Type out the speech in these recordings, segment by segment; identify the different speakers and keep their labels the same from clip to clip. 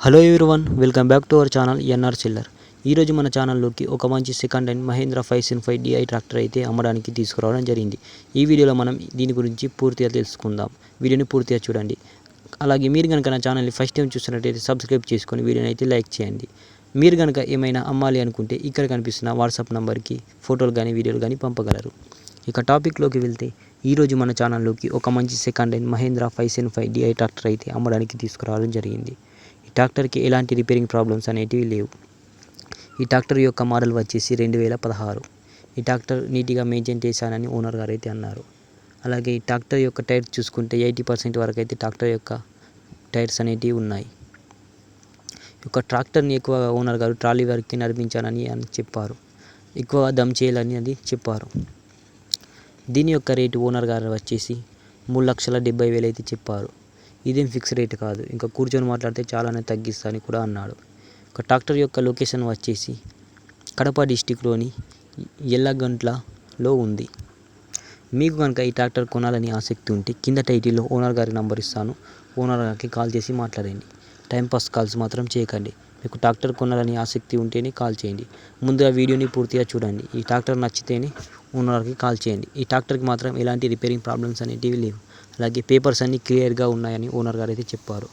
Speaker 1: Hello one welcome back to our channel NR చిల్లర్ ఈరోజు మన ఛానల్లోకి ఒక మంచి second hand Mahindra five seven five DI tractor అయితే అమ్మడానికి తీసుకురావడం జరిగింది. ఈ వీడియోలో మనం దీని గురించి పూర్తిగా తెలుసుకుందాం. వీడియోని పూర్తిగా చూడండి. అలాగే మీరు కనుక నా ఛానల్ని ఫస్ట్ టైం చూసినట్టయితే సబ్స్క్రైబ్ చేసుకొని వీడియోని అయితే లైక్ చేయండి. మీరు కనుక ఏమైనా అమ్మాలి అనుకుంటే ఇక్కడ కనిపిస్తున్న వాట్సాప్ నెంబర్కి ఫోటోలు కానీ వీడియోలు కానీ పంపగలరు. ఇక టాపిక్లోకి వెళ్తే ఈరోజు మన ఛానల్లోకి ఒక మంచి second hand Mahindra five seven five DI tractor అయితే అమ్మడానికి తీసుకురావడం జరిగింది. ఈ ట్రాక్టర్కి ఎలాంటి రిపేరింగ్ ప్రాబ్లమ్స్ అనేటివి లేవు. ఈ ట్రాక్టర్ యొక్క మోడల్ వచ్చేసి రెండు వేల పదహారు. ఈ ట్రాక్టర్ నీట్గా మెయింటైన్ చేశానని ఓనర్ గారు అయితే అన్నారు. అలాగే ఈ ట్రాక్టర్ యొక్క టైర్ చూసుకుంటే ఎయిటీ పర్సెంట్ వరకు అయితే ట్రాక్టర్ యొక్క టైర్స్ అనేటివి ఉన్నాయి. ఈ యొక్క ట్రాక్టర్ని ఎక్కువగా ఓనర్ గారు ట్రాలీ వర్క్కి నడిపించానని అని చెప్పారు. ఎక్కువగా దమ్ చేయాలని అది చెప్పారు. దీని యొక్క రేటు ఓనర్ గారు వచ్చేసి మూడు లక్షల డెబ్బై వేలు అయితే చెప్పారు. ఇదేం ఫిక్స్ రేట్ కాదు. ఇంకా కూర్చొని మాట్లాడితే చాలానే తగ్గిస్తాను అని కూడా అన్నాడు. ఒక ట్రాక్టర్ యొక్క లొకేషన్ వచ్చేసి కడప డిస్టిక్లోని ఎల్లగంట్లలో ఉంది. మీకు కనుక ఈ ట్రాక్టర్ కొనాలని ఆసక్తి ఉంటే కింద టైటిల్లో ఓనర్ గారి నంబర్ ఇస్తాను. ఓనర్ గారికి కాల్ చేసి మాట్లాడండి. టైంపాస్ కాల్స్ మాత్రం చేయకండి. మీకు ట్రాక్టర్ కొనాలని ఆసక్తి ఉంటేనే కాల్ చేయండి. ముందుగా వీడియోని పూర్తిగా చూడండి. ఈ ట్రాక్టర్ నచ్చితేనే ఓనర్కి కాల్ చేయండి. ఈ ట్రాక్టర్కి మాత్రం ఎలాంటి రిపేరింగ్ ప్రాబ్లమ్స్ అనేటివి లేవు. అలాగే పేపర్స్ అన్నీ క్లియర్గా ఉన్నాయని ఓనర్ గారు అయితే చెప్పారు.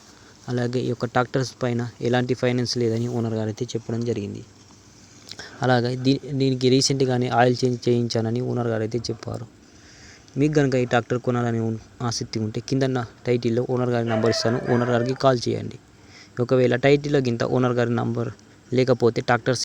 Speaker 1: అలాగే ఈ యొక్క ట్రాక్టర్స్ పైన ఎలాంటి ఫైనాన్స్ లేదని ఓనర్ గారు అయితే చెప్పడం జరిగింది. అలాగే దీ దీనికి రీసెంట్గానే ఆయిల్ చేంజ్ చేయించానని ఓనర్ గారు అయితే చెప్పారు. మీకు కనుక ఈ ట్రాక్టర్ కొనాలని ఆసక్తి ఉంటే కిందన్న టైటిల్లో ఓనర్ గారి నంబర్ ఇస్తాను. ఓనర్ గారికి కాల్ చేయండి. ఒకవేళ టైటిల్లో గింత ఓనర్ గారి నంబర్ లేకపోతే ట్రాక్టర్స్